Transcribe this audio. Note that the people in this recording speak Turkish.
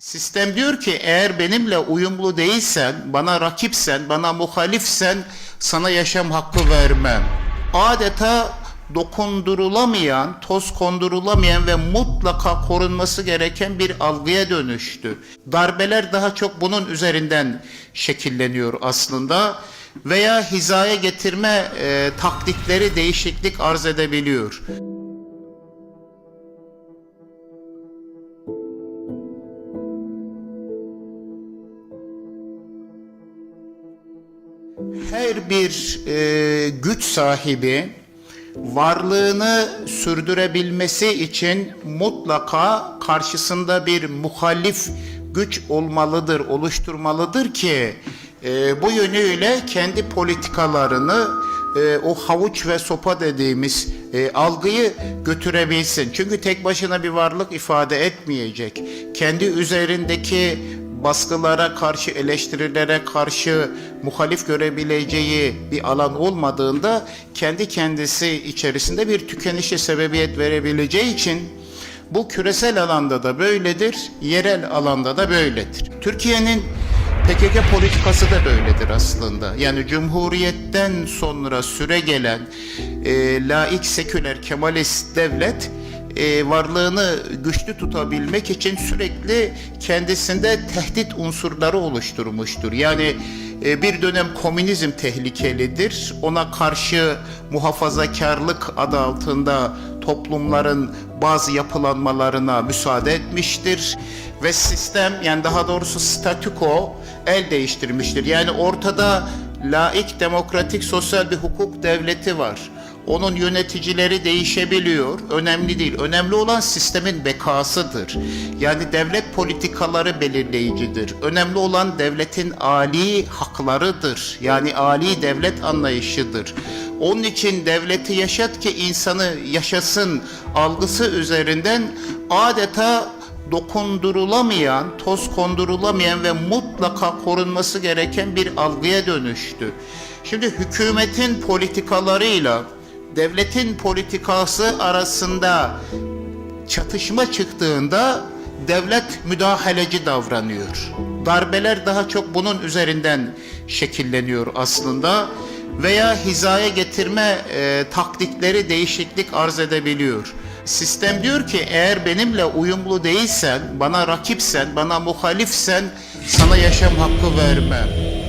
Sistem diyor ki eğer benimle uyumlu değilsen, bana rakipsen, bana muhalifsen sana yaşam hakkı vermem. Adeta dokundurulamayan, toz kondurulamayan ve mutlaka korunması gereken bir algıya dönüştü. Darbeler daha çok bunun üzerinden şekilleniyor aslında veya hizaya getirme e, taktikleri değişiklik arz edebiliyor. Her bir e, güç sahibi varlığını sürdürebilmesi için mutlaka karşısında bir muhalif güç olmalıdır, oluşturmalıdır ki e, bu yönüyle kendi politikalarını e, o havuç ve sopa dediğimiz e, algıyı götürebilsin. Çünkü tek başına bir varlık ifade etmeyecek. Kendi üzerindeki baskılara karşı, eleştirilere karşı muhalif görebileceği bir alan olmadığında kendi kendisi içerisinde bir tükenişe sebebiyet verebileceği için bu küresel alanda da böyledir, yerel alanda da böyledir. Türkiye'nin PKK politikası da böyledir aslında. Yani Cumhuriyet'ten sonra süre gelen e, laik, seküler, kemalist devlet e, varlığını güçlü tutabilmek için sürekli kendisinde tehdit unsurları oluşturmuştur. Yani e, bir dönem komünizm tehlikelidir. Ona karşı muhafazakarlık adı altında toplumların bazı yapılanmalarına müsaade etmiştir ve sistem yani daha doğrusu statüko el değiştirmiştir. Yani ortada laik, demokratik, sosyal bir hukuk devleti var. Onun yöneticileri değişebiliyor. Önemli değil. Önemli olan sistemin bekasıdır. Yani devlet politikaları belirleyicidir. Önemli olan devletin ali haklarıdır. Yani ali devlet anlayışıdır. Onun için devleti yaşat ki insanı yaşasın algısı üzerinden adeta dokundurulamayan, toz kondurulamayan ve mutlaka korunması gereken bir algıya dönüştü. Şimdi hükümetin politikalarıyla devletin politikası arasında çatışma çıktığında devlet müdahaleci davranıyor. Darbeler daha çok bunun üzerinden şekilleniyor aslında veya hizaya getirme e, taktikleri değişiklik arz edebiliyor. Sistem diyor ki eğer benimle uyumlu değilsen, bana rakipsen, bana muhalifsen sana yaşam hakkı vermem.